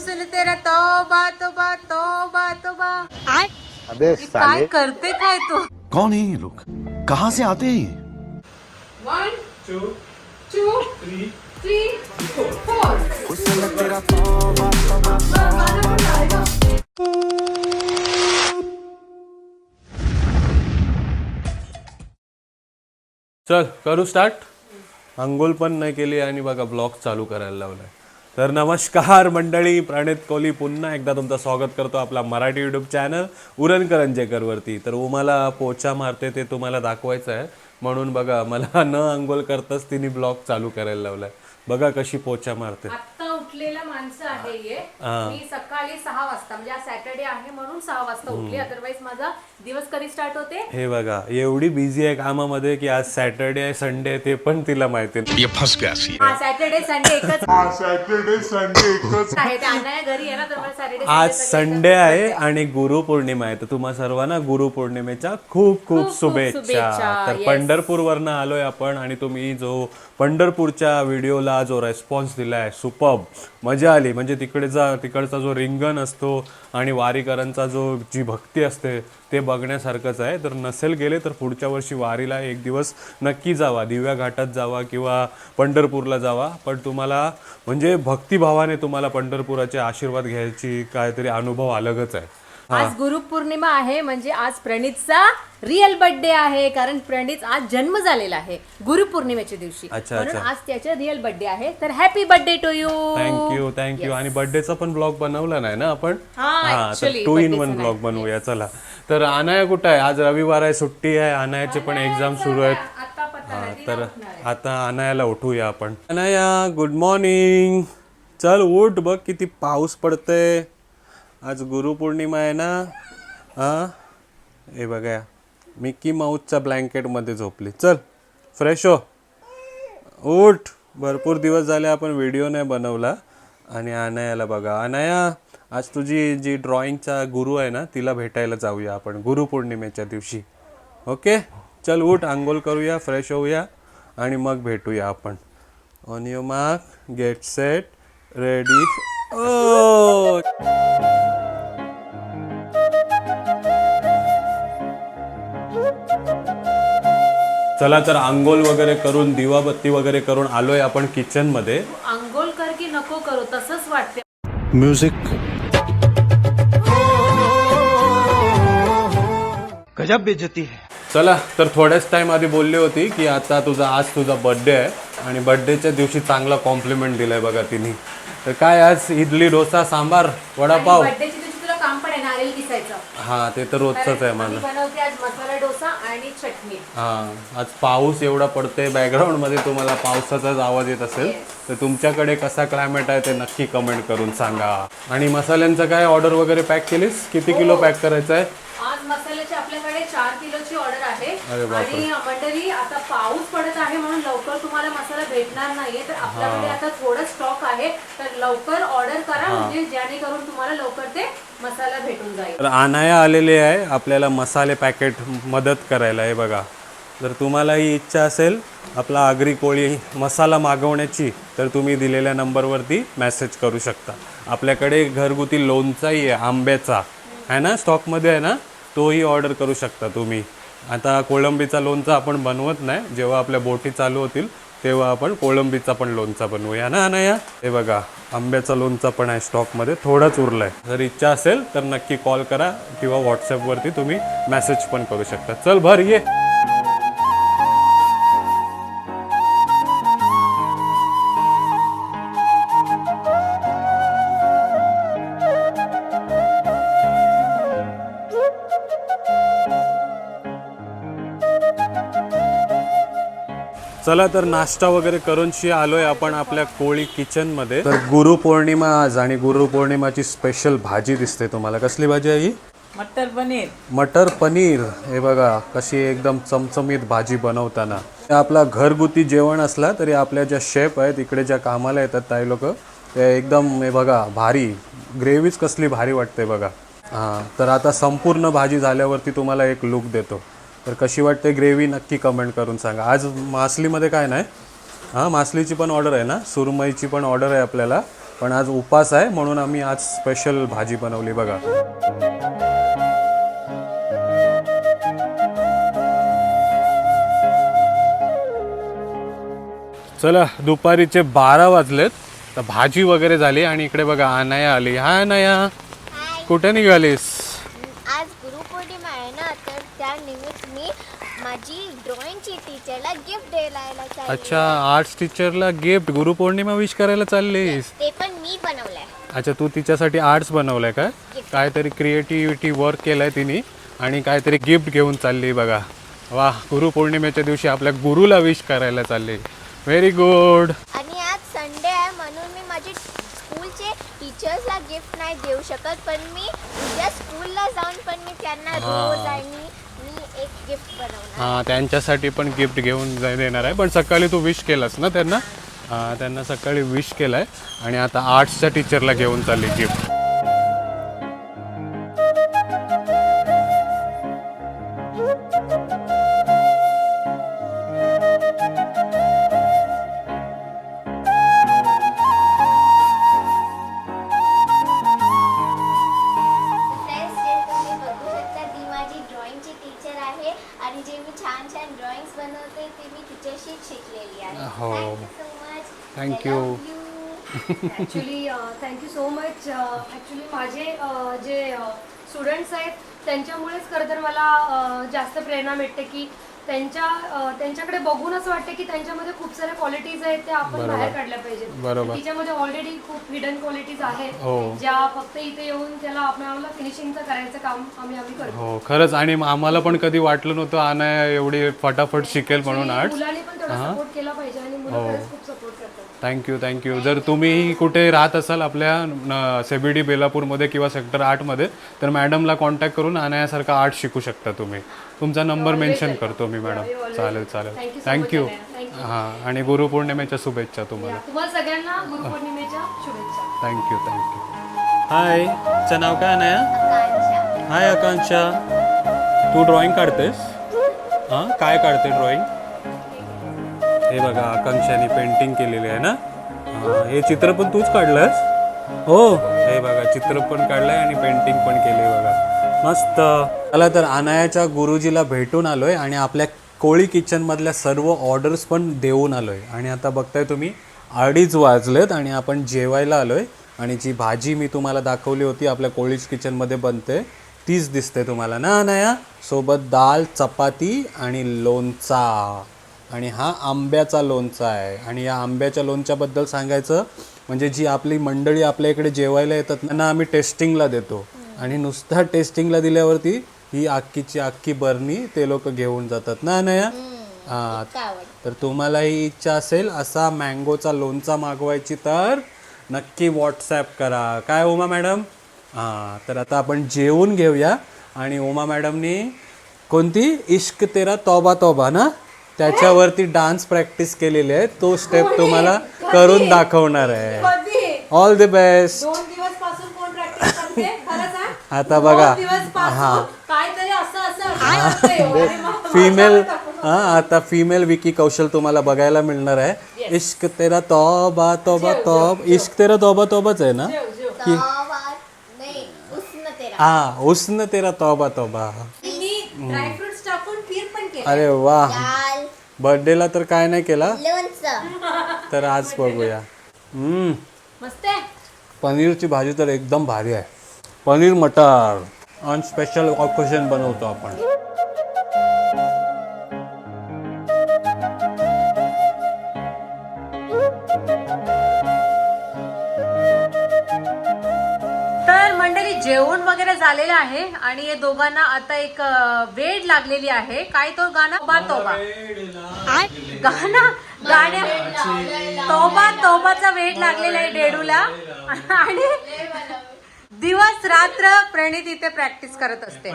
हुस्न तेरा तौबा तौबा तौबा तौबा। अबे काय करते काय तू? कौन है ये लोग? कहाँ से आते हैं ये? One two two three three four चल करू स्टार्ट अंघोळ पण नाही केली आणि बघा ब्लॉग चालू करायला लावलाय. तर नमस्कार मंडळी प्रणित कोहली पुन्हा एकदा तुमचं स्वागत करतो आपला मराठी युट्यूब चॅनल उरण करंजेकरवरती. तर उमाला पोचा मारते ते तुम्हाला दाखवायचं आहे. म्हणून बघा मला न अंघोळ करताच तिने ब्लॉग चालू करायला लावलाय. बघा कशी पोचा मारते. उठलेला माणसं आहे सकाळी सहा वाजता म्हणजे सॅटर्डे आहे म्हणून सहा वाजता उठली. अदरवाईज माझा दिवस कधी स्टार्ट होते? हे बघा एवढी बिझी आहे कामामध्ये की आज सॅटर्डे आहे संडे ते पण तिला माहिती नाही. ये फंस गया सी. हा सॅटर्डे संडे एकच. सॅटर्डे संडे एकच. आहे ते घरी आहे ना तर मला सॅटर्डे आज संडे आहे आणि गुरुपौर्णिमा आहे. तर तुम्हा सर्वांना गुरुपौर्णिमेच्या खूप खूप शुभेच्छा. शुभेच्छा, तर yes. पंढरपूरवरनं आलोय आपण आणि तुम्ही जो पंढरपूरच्या व्हिडिओला जो रेस्पॉन्स दिलाय सुपब मजा आली. म्हणजे तिकडेचा तिकडचा जो रिंगण असतो आणि वारीकरांचा जो जी भक्ती असते ते बघण्यासारखंच आहे. तर नसेल गेले तर पुढच्या वर्षी वारीला एक दिवस नक्की जावा. दिव्या घाटात जावा किंवा पंढरपूरला जावा. पण तुम्हाला म्हणजे भक्तिभावाने तुम्हाला पंढरपुराचे आशीर्वाद घ्यायची काहीतरी अनुभव अलगच आहे. आज गुरुपौर्णिमा आहे म्हणजे आज प्रणितचा रिअल बर्थडे आहे कारण प्रणित आज जन्म झालेला आहे गुरुपौर्णिमेच्या दिवशी. अच्छा, म्हणून अच्छा. आज त्याचा रिअल बर्थडे आहे. तर happy birthday to you thank you thank you आणि बर्थडेचा पण ब्लॉग बनवला नाही ना आपण? हा, actually two in birthday one चा ब्लॉग बनवूया चला. तर अनाया कुठं आहे? आज रविवार आहे सुट्टी आहे अनायाचे पण एक्झाम सुरू आहेत. हा, तर आता अनायाला उठूया आपण. अनाया गुड मॉर्निंग चल उठ बघ किती पाऊस पडतंय. आज गुरुपौर्णिमा आहे ना? हां? हे बघा मिकी माऊसच्या ब्लँकेटमध्ये झोपली. चल फ्रेश हो. उठ. भरपूर दिवस झाले आपण व्हिडिओ नाही बनवला. आणि अनायाला बघा. अनाया आज तुझी जी ड्रॉइंगचा गुरु आहे ना तिला भेटायला जाऊया आपण गुरुपौर्णिमेच्या दिवशी. ओके चल उठ. आंघोळ करूया फ्रेश होऊया. आणि मग भेटूया आपण. On your mark get set ready ओ चला तर आंघोळ वगैरे करून दिवाबत्ती वगैरे करून आलोय आपण किचनमध्ये आंघोळ कर की नको करू तसंच वाटते म्यूजिक गजब बेइज्जती है। चला तर थोड्याच टाइम आधी बोलली होती की आता तुझा आज तुझा बर्थडे आहे आणि बर्थडेच्या दिवशी चांगला कॉम्प्लिमेंट दिलाय बघा तिने. तर काय आज इडली डोसा सांबार वडापाव? तुला काम पण आहे नारळ किसायचं. हा ते तर रोजच आहे माझं. बनवते आज मसाला डोसा आणि चटणी. हा आज पाऊस एवढा पडतोय बॅकग्राऊंडमध्ये तुम्हाला पावसाचाच आवाज येत असेल. तर तुमच्याकडे कसा क्लायमेट आहे ते नक्की कमेंट करून सांगा. आणि मसाल्यांचं काय ऑर्डर वगैरे पॅक केलीस? किती किलो पॅक करायचं आहे? आज मसाल्याची आपल्याकडे चार किलोची ऑर्डर आहे. अरे बापरे. आणि मंडळी आता पाऊस पडत आहे म्हणून लवकर तुम्हाला मसाला भेटणार नाहीये. तर आपल्याकडे आता थोडं स्टॉक आहे. तर लवकर ऑर्डर करा म्हणजे जेणेकरून तुम्हाला लवकर ते मसाला भेटून जाईल. तर अनाया आलेले आहे आपल्याला मसाले पॅकेट मदत करायला हे बघा. जर तुम्हाला ही इच्छा असेल आपला आगरी कोळी मसाला मागवण्याची तर तुम्ही दिलेल्या नंबरवरती मेसेज करू शकता. आपल्याकडे घरगुती लोणचाही आहे आंब्याचा. आहे ना? स्टॉकमध्ये आहे ना? तोही ऑर्डर करू शकता तुम्ही. आता कोळंबीचा लोणचा आपण बनवत नाही जेव्हा आपल्या बोटी चालू होतील तेव्हा आपण कोळंबीचा पण लोणचा बनवूया ना अनाया? हे बघा आंब्याचा लोणचा पण आहे स्टॉकमध्ये थोडाच उरला आहे जर इच्छा असेल तर नक्की कॉल करा किंवा व्हॉट्सअपवरती तुम्ही मेसेज पण करू शकता. चल भर ये! चला तर नाश्ता वगैरे करून शी आलोय आपण आपल्या कोळी किचनमध्ये तर गुरुपौर्णिमा आज आणि गुरुपौर्णिमाची स्पेशल भाजी दिसते तुम्हाला. कसली भाजी आहे ही? मटर पनीर. मटर पनीर. हे बघा कशी एकदम चमचमीत भाजी बनवताना. आपला घरगुती जेवण असला तरी आपल्या ज्या शेफ आहेत इकडे ज्या कामाला येतात काही लोक ते एकदम हे बघा भारी. ग्रेव्हीच कसली भारी वाटते बघा. हां तर आता संपूर्ण भाजी झाल्यावरती तुम्हाला एक लुक देतो. तर कशी वाटते ग्रेव्ही नक्की कमेंट करून सांगा. आज मासलीमध्ये काय नाही? हां मासलीची पण ऑर्डर आहे ना? सुरमईची पण ऑर्डर आहे आपल्याला. पण आज उपास आहे म्हणून आम्ही आज स्पेशल भाजी बनवली बघा. चला दुपारीचे बारा वाजलेत. तर भाजी वगैरे झाली आणि इकडे बघा अनाया आली. हा अनाया कुठे निघालीस आज गुरुपौर्णिमा आहे ना तर त्या निमित्त मी माझी ड्रॉइंगची टीचरला गिफ्ट द्यायला चालली. अच्छा आर्ट्स टीचरला गिफ्ट गुरुपौर्णिमा विश करायला चाललीस? ते पण मी बनवलंय. अच्छा तू तिच्यासाठी आर्ट्स बनवलंय काय काहीतरी क्रिएटिव्हिटी वर्क केलंय तिने आणि काहीतरी गिफ्ट घेऊन चालली बघा. वा गुरुपौर्णिमेच्या दिवशी आपल्या गुरुला विश करायला चालली. व्हेरी गुड आणि आज संडे आहे म्हणून मी माझी स्कूलचे टीचर्सला गिफ्ट नाही देऊ शकत पण मी उद्या स्कूलला जाऊन पण मी त्यांना रोज आणि एक गिफ्ट बनवणार. हां त्यांच्यासाठी पण गिफ्ट घेऊन जाय देणार आहे. पण सकाळी तू विश केलास ना त्यांना? हां त्यांना सकाळी विश केलाय. आणि आता आर्ट्सच्या टीचरला घेऊन चालली gift actually thank you so much actually माझे अ, जे स्टुडंट्स आहेत त्यांच्यामुळेच खरं तर मला अ, जास्त प्रेरणा मिळते की त्यांच्या त्यांच्याकडे बघून असं वाटतं की त्यांच्यामध्ये खूप साऱ्या क्वालिटीज आहेत त्या आपण. बाहेर काढल्या पाहिजेत. तिच्यामध्ये ऑलरेडी खूप हिडन क्वालिटीज आहेत हो. ज्या फक्त इथे येऊन त्याला आपल्याला फिनिशिंगचं करायचं काम आम्ही आम्ही करतो हो खरंच आणि आम्हाला पण कधी वाटलं नव्हतं अनाया एवढी फटाफट शिकेल म्हणून आर्ट्स मुलांनी पण थोडा सपोर्ट केला पाहिजे आणि मुलं हो. खूप सपोर्ट थँक्यू थँक्यू जर तुम्ही कुठे राहत असाल आपल्या सेबीडी बेलापूरमध्ये किंवा सेक्टर आठमध्ये तर मॅडमला कॉन्टॅक्ट करून अनायासारखा आर्ट शिकू शकता तुम्ही. तुमचा नंबर मेन्शन करतो मी मॅडम. चालेल चालेल. Thank you. So थँक्यू हां आणि गुरुपौर्णिमेच्या शुभेच्छा तुम्हाला. तुम्हाला सगळ्यांना गुरुपौर्णिमेच्या शुभेच्छा. थँक्यू थँक्यू हाय तुझं नाव काय अनाया आकांक्षा. हाय आकांक्षा. तू ड्रॉइंग काढतेस? हां? काय काढते ड्रॉइंग हे बघा आकांक्षाने पेंटिंग केलेली आहे ना? हे चित्र पण तूच काढलंस? हो. हे बघा चित्र पण काढलंय आणि पेंटिंग पण केलंय बघा. मस्त. चला तर अनायाच्या गुरुजीला भेटून आलोय आणि आपल्या कोळी किचनमधल्या सर्व ऑर्डर्स पण देऊन आलोय. आणि आता बघताय तुम्ही अडीच वाजलेत आणि आपण जेवायला आलोय. आणि जी भाजी मी तुम्हाला दाखवली होती आपल्या कोळीज किचनमध्ये बनते तीच दिसते तुम्हाला ना अनाया सोबत दाल चपाती आणि लोणचा. आणि हा आंब्याचा लोणचा आहे. आणि या आंब्याच्या लोणच्याबद्दल सांगायचं म्हणजे जी आपली मंडळी आपल्या इकडे जेवायला येतात ना, त्यांना आम्ही टेस्टिंगला देतो. आणि नुसता टेस्टिंगला दिल्यावरती ही अख्खीची अख्खी बरणी ते लोक घेऊन जातात ना अनया? हा. तर तुम्हालाही इच्छा असेल असा मँगोचा लोणचा मागवायची तर नक्की व्हॉट्सॲप करा. काय उमा मॅडम? हां तर आता आपण जेवून घेऊया. आणि उमा मॅडमनी कोणती? इश्क तेरा तोबा तोबा ना? त्याच्यावरती डान्स प्रॅक्टिस केलेली आहे. तो स्टेप तुम्हाला करून दाखवणार आहे. ऑल द बेस्ट दोन दिवसपासून कोण प्रॅक्टिस करते? खरं सांग आता बघा. दिवस हा. फिमेल हा. आता फिमेल विकी कौशल तुम्हाला बघायला मिळणार आहे. इश्क तेरा तोबा तोबा तोब. इश्क तेरा तोबा तोबाच आहे ना? तवा नाही उष्ण तेरा. हा उसन तेरा तोबा तोबा. मी ड्रायफ्रुट्स टाकून खीर पण केली अरे वा. बर्थडेला तर काय नाही केला. तर आज बघूया. पनीरची भाजी तर एकदम भारी आहे. पनीर मटर. आणि स्पेशल ऑकेशन बनवतो आपण. झालेलं आहे आणि या दोघांना आता एक वेड लागलेली आहे. काय तो गाणं? तोबा तोबा. गाणं? गाण्या तोबा तोबाचा वेड लागलेला आहे डेडूला. आणि दिवस रात्र प्रणित इथे प्रॅक्टिस करत असते.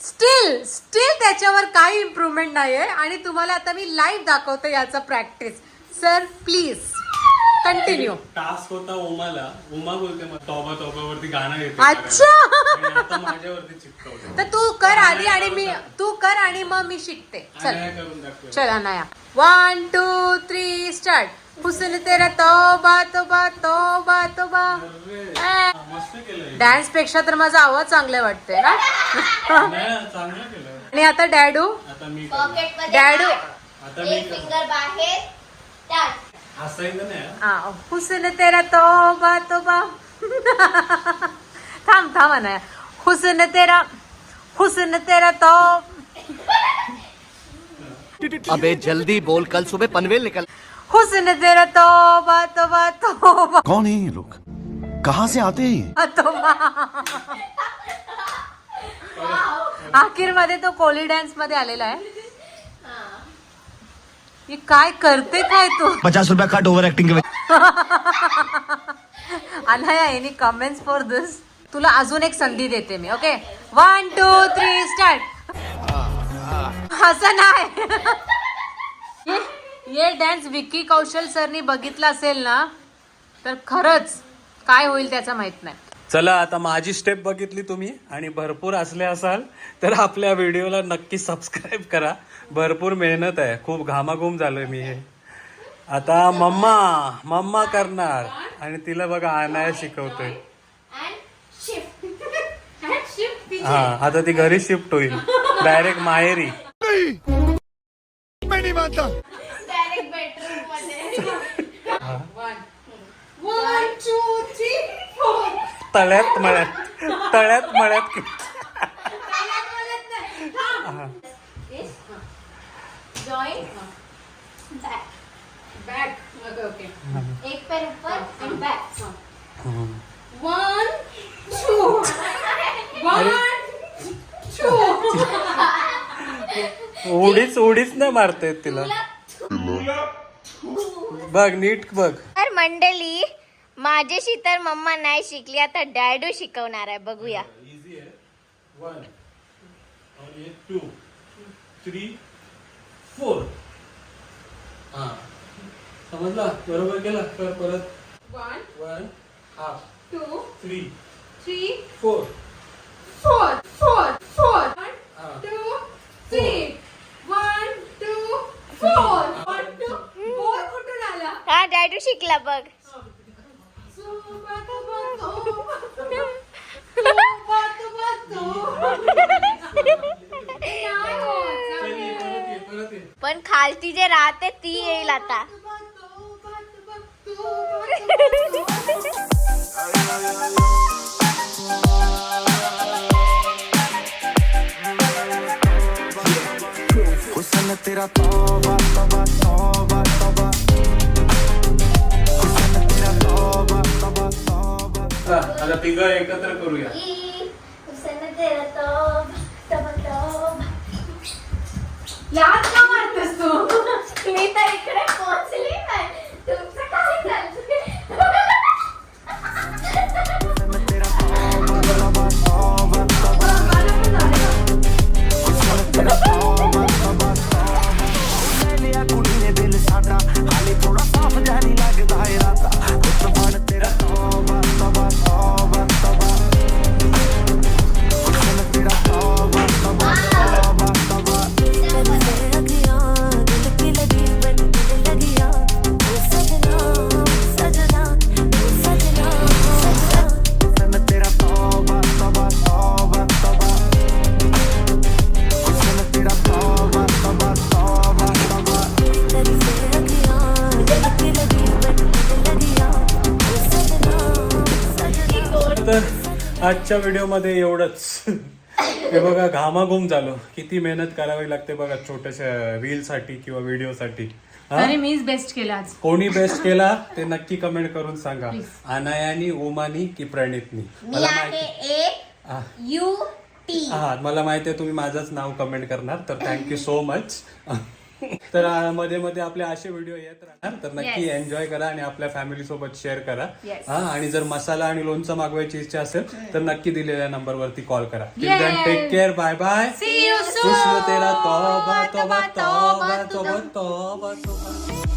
स्टील स्टील त्याच्यावर काही इम्प्रूव्हमेंट नाहीये. आणि तुम्हाला आता मी लाईव्ह दाखवते याचं practice sir please continue task होता उमाला उमा बोलते मग तोबा तोबावरती गाणं येते अच्छा. माझ्यावरती चिटकवलं तर तू कर आधी आणि मी तू कर आणि मग मी शिकते. चल. अनाया करून दाखव चल Anaya one two three start हुसन तेरा तोबा तोबा तोबा तोबा. डान्सपेक्षा तर माझा आवाज चांगला वाटतोय ना? अनाया, चांगलं केलं आणि आता डॅडू? आता मी डॅडू? आता मी. फिंगर बाहेर. हा. हा हुसन तेरा तोबा तोबा थांब थांब अनाया हुसन तेरा हुसन तेरा तो अबे जल्दी बोल कल सुबह पनवेल निकल हुसन तेरा तोबा तोबा तोबा कौन है ये लोग? कहाँ से आते हैं ये? तोबा आखिर मध्ये तो कोली डान्स मध्ये आलेला आहे. हे काय करते काय तू? पचास रुपया कट ओवर एक्टिंग के वजह Anaya any comments for this तुला अजून एक संधी देते मी okay one two three start असं नाही. हे- हे डॅन्स विक्की कौशल सरनी बघितला असेल ना तर खरंच काय होईल त्याचं माहीत नाही. चला आता माझी स्टेप बघितली तुम्ही आणि भरपूर असले असाल तर आपल्या व्हिडिओला नक्की सबस्क्राईब करा. भरपूर मेहनत आहे. खूप घामाघूम झालोय मी हे. आता मम्मा मम्मा करणार. आणि तिला बघा आणाया शिकवतोय. हा आता ती घरी शिफ्ट होईल. डायरेक्ट माहेरी. तळ्यात मळ्यात. तळ्यात मळ्यात. Join. Back. Back okay okay एक पैर ऊपर and back. One two one उडीच उडीच नाही मारते तिला. बघ नीट बघ. तर मंडळी माझ्याशी तर मम्मा नाही शिकली आता डॅडू शिकवणार आहे बघूया. इझी आहे. One two three four. हा. समजला? बरोबर केला? कर परत one one half. Two three. Three four. Four four four. One हा. Two three. One two four. One two. Four कुठून आला? हा डॅडू शिकला बघ. चल ये, परत ये परत खालती जे राहते ती येईल आता. हुसन तेरा तौबा तौबा तौबा तौबा। हुसन तेरा तौबा तौबा तौबा। चला, आता तिघं एकत्र करूया. लाज का मारतेस तू? मी तर इकडे पोहोचली नाही. तुमचं काय चाललंय हुसन तेरा तौबा तौबा तौबा आजच्या व्हिडिओमध्ये एवढंच. हे बघा घामाघूम झालो. किती मेहनत करावी लागते बघा छोट्याशा रील साठी किंवा व्हिडिओ साठी तरी मीच बेस्ट केला आज. कोणी बेस्ट केला ते नक्की कमेंट करून सांगा. अनायानी ओमानी की प्रणितनी? मी मला आहे माहिती ए हा. U T. हा मला माहिती आहे तुम्ही माझंच नाव कमेंट करणार तर थँक्यू सो मच तर आ, मध्ये मध्ये आपले असे व्हिडिओ येत राहणार तर नक्की Yes. एन्जॉय करा आणि आपल्या फॅमिली सोबत शेअर करा Yes. हा आणि जर मसाला आणि लोणचं मागवायची इच्छा असेल तर नक्की दिलेल्या नंबरवरती कॉल करा Yes. Take care bye bye See you soon. तेरा तौबा तौबा, तौबा तौबा तौबा